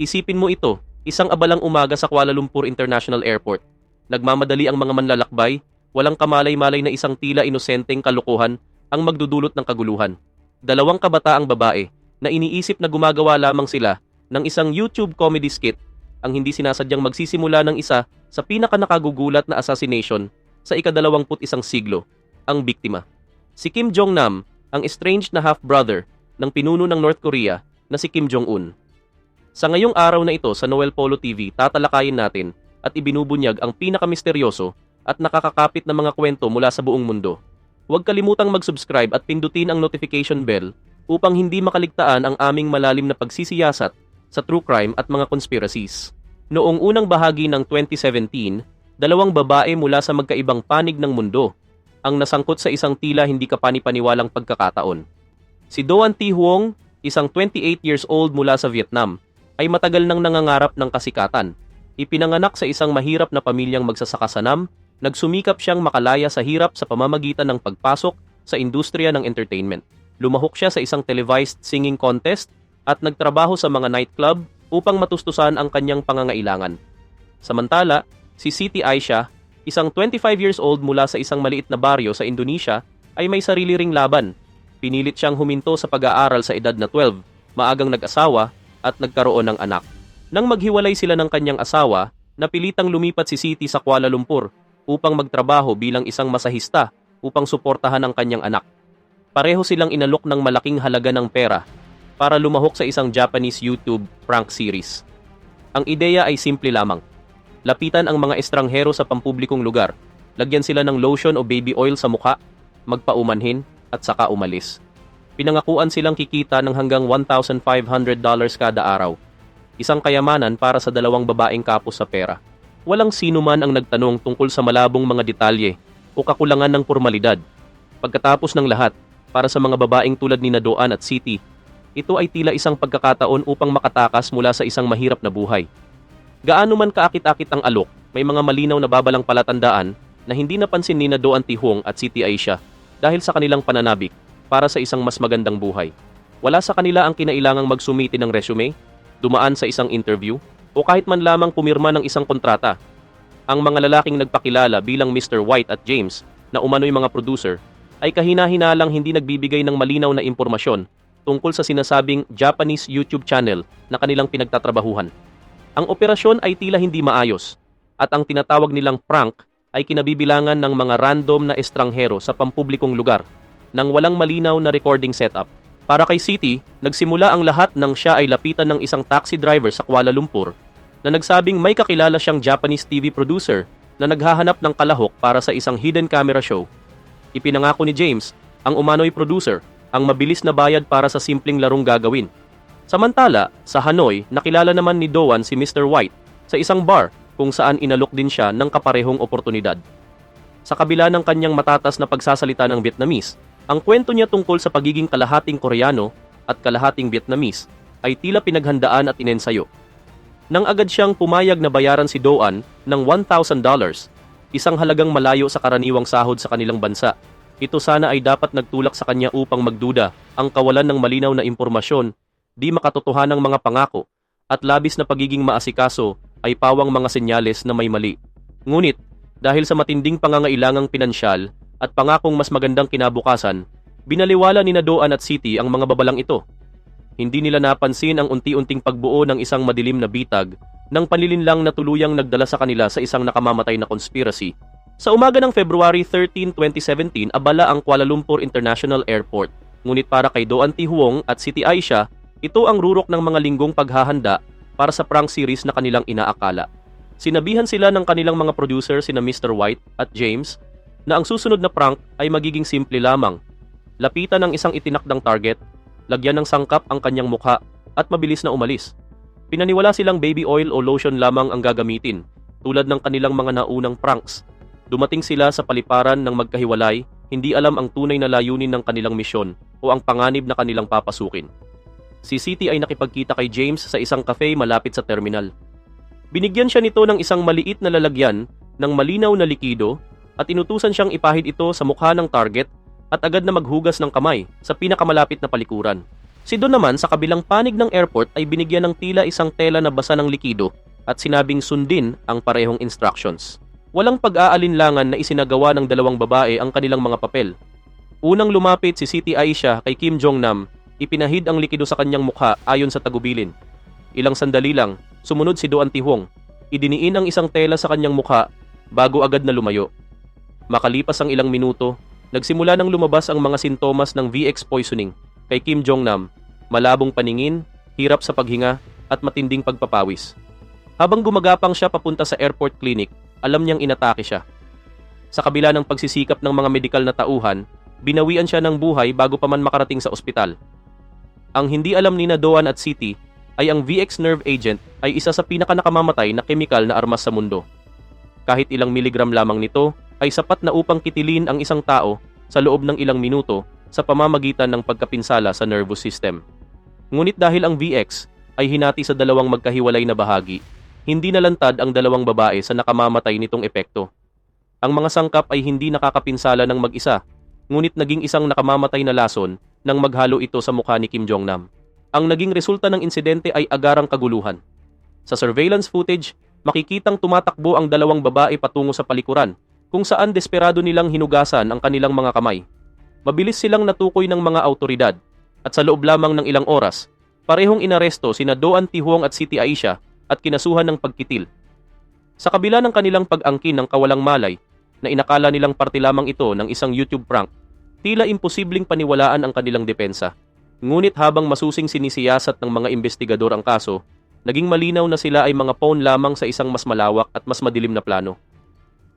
Isipin mo ito, isang abalang umaga sa Kuala Lumpur International Airport. Nagmamadali ang mga manlalakbay, walang kamalay-malay na isang tila inosenteng kalukuhan ang magdudulot ng kaguluhan. Dalawang kabataang babae na iniisip na gumagawa lamang sila ng isang YouTube comedy skit ang hindi sinasadyang magsisimula ng isa sa pinakanakagugulat na assassination sa ikadalawamput isang siglo, ang biktima. Si Kim Jong-nam, ang estranged na half-brother ng pinuno ng North Korea na si Kim Jong-un. Sa ngayong araw na ito sa Noel Polo TV, tatalakayin natin at ibinubunyag ang pinakamisteryoso at nakakakapit na mga kwento mula sa buong mundo. Huwag kalimutang mag-subscribe at pindutin ang notification bell upang hindi makaligtaan ang aming malalim na pagsisiyasat sa true crime at mga conspiracies. Noong unang bahagi ng 2017, dalawang babae mula sa magkaibang panig ng mundo ang nasangkot sa isang tila hindi kapani-paniwalang pagkakataon. Si Doan Thi Huong, isang 28 years old mula sa Vietnam, ay matagal nang nangangarap ng kasikatan. Ipinanganak sa isang mahirap na pamilyang magsasakasanam, nagsumikap siyang makalaya sa hirap sa pamamagitan ng pagpasok sa industriya ng entertainment. Lumahok siya sa isang televised singing contest at nagtrabaho sa mga nightclub upang matustusan ang kanyang pangangailangan. Samantala, si Siti Aisha, isang 25 years old mula sa isang maliit na baryo sa Indonesia, ay may sarili ring laban. Pinilit siyang huminto sa pag-aaral sa edad na 12, maagang nag-asawa at nagkaroon ng anak. Nang maghiwalay sila ng kanyang asawa, napilitang lumipat si Siti sa Kuala Lumpur upang magtrabaho bilang isang masahista upang suportahan ang kanyang anak. Pareho silang inalok ng malaking halaga ng pera para lumahok sa isang Japanese YouTube prank series. Ang ideya ay simple lamang. Lapitan ang mga estranghero sa pampublikong lugar, lagyan sila ng lotion o baby oil sa mukha, magpaumanhin at saka umalis. Pinangakuan silang kikita ng hanggang $1,500 kada araw. Isang kayamanan para sa dalawang babaeng kapos sa pera. Walang sino man ang nagtanong tungkol sa malabong mga detalye o kakulangan ng formalidad. Pagkatapos ng lahat, para sa mga babaeng tulad ni Nadoan at City, ito ay tila isang pagkakataon upang makatakas mula sa isang mahirap na buhay. Gaano man kaakit-akit ang alok, may mga malinaw na babalang palatandaan na hindi napansin ni Nadoan Tihong at Siti Aisha dahil sa kanilang pananabik para sa isang mas magandang buhay. Wala sa kanila ang kinailangang magsumiti ng resume, dumaan sa isang interview, o kahit man lamang pumirma ng isang kontrata. Ang mga lalaking nagpakilala bilang Mr. White at James na umano'y mga producer ay kahina-hinalang hindi nagbibigay ng malinaw na impormasyon tungkol sa sinasabing Japanese YouTube channel na kanilang pinagtatrabahuhan. Ang operasyon ay tila hindi maayos at ang tinatawag nilang prank ay kinabibilangan ng mga random na estranghero sa pampublikong lugar nang walang malinaw na recording setup. Para kay City, nagsimula ang lahat nang siya ay lapitan ng isang taxi driver sa Kuala Lumpur na nagsabing may kakilala siyang Japanese TV producer na naghahanap ng kalahok para sa isang hidden camera show. Ipinangako ni James, ang umano'y producer, ang mabilis na bayad para sa simpleng larong gagawin. Samantala, sa Hanoi, nakilala naman ni Doan si Mr. White sa isang bar kung saan inalok din siya ng kaparehong oportunidad. Sa kabila ng kanyang matatas na pagsasalita ng Vietnamese, ang kwento niya tungkol sa pagiging kalahating Koreano at kalahating Vietnamese ay tila pinaghandaan at inensayo. Nang agad siyang pumayag na bayaran si Doan ng $1,000, isang halagang malayo sa karaniwang sahod sa kanilang bansa. Ito sana ay dapat nagtulak sa kanya upang magduda ang kawalan ng malinaw na impormasyon, di makatotohanang mga pangako, at labis na pagiging maasikaso ay pawang mga senyales na may mali. Ngunit, dahil sa matinding pangangailangang pinansyal at pangakong mas magandang kinabukasan, binaliwala ni Nadoan at City ang mga babalang ito. Hindi nila napansin ang unti-unting pagbuo ng isang madilim na bitag ng panlilinlang na tuluyang nagdala sa kanila sa isang nakamamatay na conspiracy. Sa umaga ng February 13, 2017, abala ang Kuala Lumpur International Airport. Ngunit para kay Doan Huong at Siti Aisha, ito ang rurok ng mga linggong paghahanda para sa prank series na kanilang inaakala. Sinabihan sila ng kanilang mga producer sina Mr. White at James na ang susunod na prank ay magiging simple lamang. Lapitan ng isang itinakdang target, lagyan ng sangkap ang kanyang mukha at mabilis na umalis. Pinaniwala silang baby oil o lotion lamang ang gagamitin, tulad ng kanilang mga naunang pranks. Dumating sila sa paliparan ng magkahiwalay, hindi alam ang tunay na layunin ng kanilang misyon o ang panganib na kanilang papasukin. Si City ay nakipagkita kay James sa isang cafe malapit sa terminal. Binigyan siya nito ng isang maliit na lalagyan ng malinaw na likido at inutusan siyang ipahid ito sa mukha ng target at agad na maghugas ng kamay sa pinakamalapit na palikuran. Si Don naman sa kabilang panig ng airport ay binigyan ng tila isang tela na basa ng likido at sinabing sundin ang parehong instructions. Walang pag-aalinlangan na isinagawa ng dalawang babae ang kanilang mga papel. Unang lumapit si Siti Aisha kay Kim Jong-nam, ipinahid ang likido sa kanyang mukha ayon sa tagubilin. Ilang sandali lang, sumunod si Do Antihong. Idiniin ang isang tela sa kanyang mukha bago agad na lumayo. Makalipas ang ilang minuto, nagsimula nang lumabas ang mga sintomas ng VX poisoning kay Kim Jong-nam, malabong paningin, hirap sa paghinga, at matinding pagpapawis. Habang gumagapang siya papunta sa airport clinic, alam niyang inatake siya. Sa kabila ng pagsisikap ng mga medikal na tauhan, binawian siya ng buhay bago pa man makarating sa ospital. Ang hindi alam ni Nadoan at City ay ang VX nerve agent ay isa sa pinakanakamamatay na kemikal na armas sa mundo. Kahit ilang miligram lamang nito ay sapat na upang kitilin ang isang tao sa loob ng ilang minuto sa pamamagitan ng pagkapinsala sa nervous system. Ngunit dahil ang VX ay hinati sa dalawang magkahiwalay na bahagi, hindi nalantad ang dalawang babae sa nakamamatay nitong epekto. Ang mga sangkap ay hindi nakakapinsala ng mag-isa, ngunit naging isang nakamamatay na lason nang maghalo ito sa mukha ni Kim Jong-nam. Ang naging resulta ng insidente ay agarang kaguluhan. Sa surveillance footage, makikitang tumatakbo ang dalawang babae patungo sa palikuran, kung saan desperado nilang hinugasan ang kanilang mga kamay. Mabilis silang natukoy ng mga autoridad at sa loob lamang ng ilang oras, parehong inaresto sina Doan Tihuong at Siti Aisha at kinasuhan ng pagkitil. Sa kabila ng kanilang pag-angkin ng kawalang malay na inakala nilang parte lamang ito ng isang YouTube prank, tila imposibleng paniwalaan ang kanilang depensa. Ngunit habang masusing sinisiyasat ng mga investigador ang kaso, naging malinaw na sila ay mga pawn lamang sa isang mas malawak at mas madilim na plano.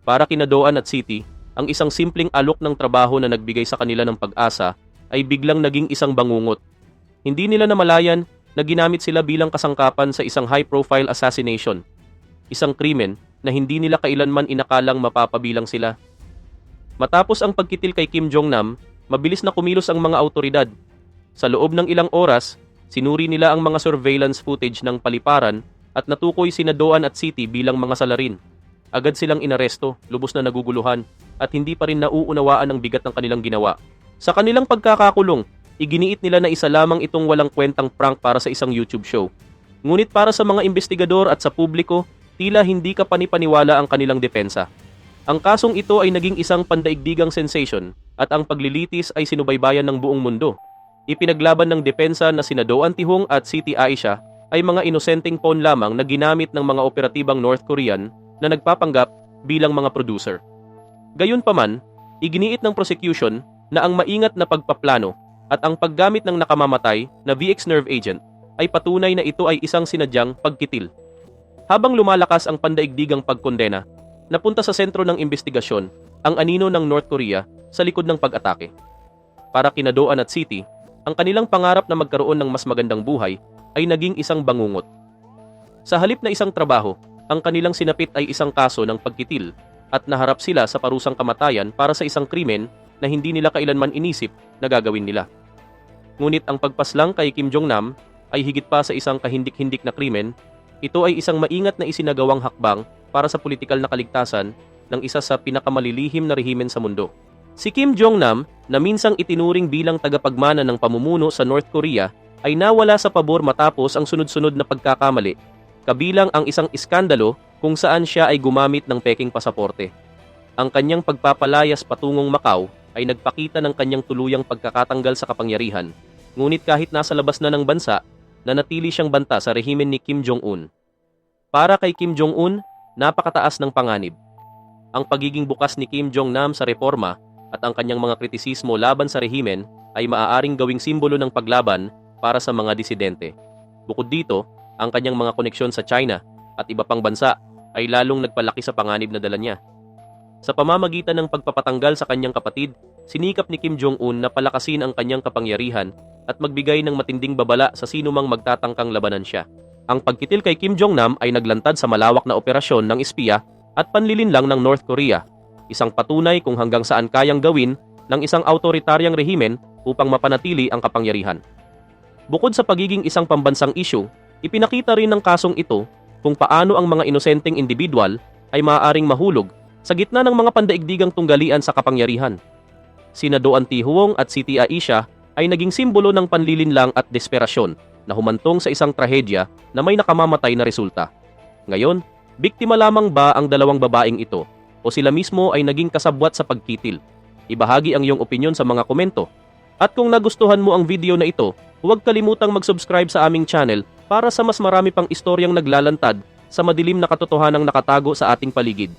Para kina Doan at City, ang isang simpleng alok ng trabaho na nagbigay sa kanila ng pag-asa ay biglang naging isang bangungot. Hindi nila namalayan na ginamit sila bilang kasangkapan sa isang high-profile assassination, isang krimen na hindi nila kailanman inakalang mapapabilang sila. Matapos ang pagkitil kay Kim Jong-nam, mabilis na kumilos ang mga autoridad. Sa loob ng ilang oras, sinuri nila ang mga surveillance footage ng paliparan at natukoy sina Doan at City bilang mga salarin. Agad silang inaresto, lubos na naguguluhan, at hindi pa rin nauunawaan ang bigat ng kanilang ginawa. Sa kanilang pagkakakulong, iginiit nila na isa lamang itong walang kwentang prank para sa isang YouTube show. Ngunit para sa mga investigador at sa publiko, tila hindi ka panipaniwala ang kanilang depensa. Ang kasong ito ay naging isang pandaigdigang sensation at ang paglilitis ay sinubaybayan ng buong mundo. Ipinaglaban ng depensa na sina Do Antihong at Siti Aisha ay mga inosenteng pawn lamang na ginamit ng mga operatibang North Korean na nagpapanggap bilang mga producer. Gayunpaman, iginiit ng prosecution na ang maingat na pagpaplano at ang paggamit ng nakamamatay na VX nerve agent ay patunay na ito ay isang sinadyang pagkitil. Habang lumalakas ang pandaigdigang pagkondena, napunta sa sentro ng investigasyon ang anino ng North Korea sa likod ng pag-atake. Para kinadoan at City, ang kanilang pangarap na magkaroon ng mas magandang buhay ay naging isang bangungot. Sa halip na isang trabaho, ang kanilang sinapit ay isang kaso ng pagkitil at naharap sila sa parusang kamatayan para sa isang krimen na hindi nila kailanman inisip na gagawin nila. Ngunit ang pagpaslang kay Kim Jong-nam ay higit pa sa isang kahindik-hindik na krimen, ito ay isang maingat na isinagawang hakbang para sa politikal na kaligtasan ng isa sa pinakamalilihim na rehimen sa mundo. Si Kim Jong-nam, na minsang itinuring bilang tagapagmana ng pamumuno sa North Korea, ay nawala sa pabor matapos ang sunod-sunod na pagkakamali, kabilang ang isang iskandalo kung saan siya ay gumamit ng peking pasaporte. Ang kanyang pagpapalayas patungong Macau ay nagpakita ng kanyang tuluyang pagkakatanggal sa kapangyarihan, ngunit kahit nasa labas na ng bansa, nanatili siyang banta sa rehimen ni Kim Jong-un. Para kay Kim Jong-un, napakataas ng panganib. Ang pagiging bukas ni Kim Jong-nam sa reforma at ang kanyang mga kritisismo laban sa rehimen ay maaaring gawing simbolo ng paglaban para sa mga disidente. Bukod dito, ang kanyang mga koneksyon sa China at iba pang bansa ay lalong nagpalaki sa panganib na dala niya. Sa pamamagitan ng pagpapatanggal sa kanyang kapatid, sinikap ni Kim Jong-un na palakasin ang kanyang kapangyarihan at magbigay ng matinding babala sa sinumang magtatangkang labanan siya. Ang pagkitil kay Kim Jong-nam ay naglantad sa malawak na operasyon ng espiya at panlilinlang ng North Korea, isang patunay kung hanggang saan kayang gawin ng isang autoritaryang rehimen upang mapanatili ang kapangyarihan. Bukod sa pagiging isang pambansang issue, ipinakita rin ng kasong ito kung paano ang mga inosenteng individual ay maaaring mahulog sa gitna ng mga pandaigdigang tunggalian sa kapangyarihan. Sina Do Antihuong at Siti Aisha ay naging simbolo ng panlilinlang at desperasyon na humantong sa isang trahedya na may nakamamatay na resulta. Ngayon, biktima lamang ba ang dalawang babaeng ito o sila mismo ay naging kasabwat sa pagkitil? Ibahagi ang iyong opinion sa mga komento. At kung nagustuhan mo ang video na ito, huwag kalimutang mag-subscribe sa aming channel para sa mas marami pang istoryang naglalantad sa madilim na katotohanang nakatago sa ating paligid.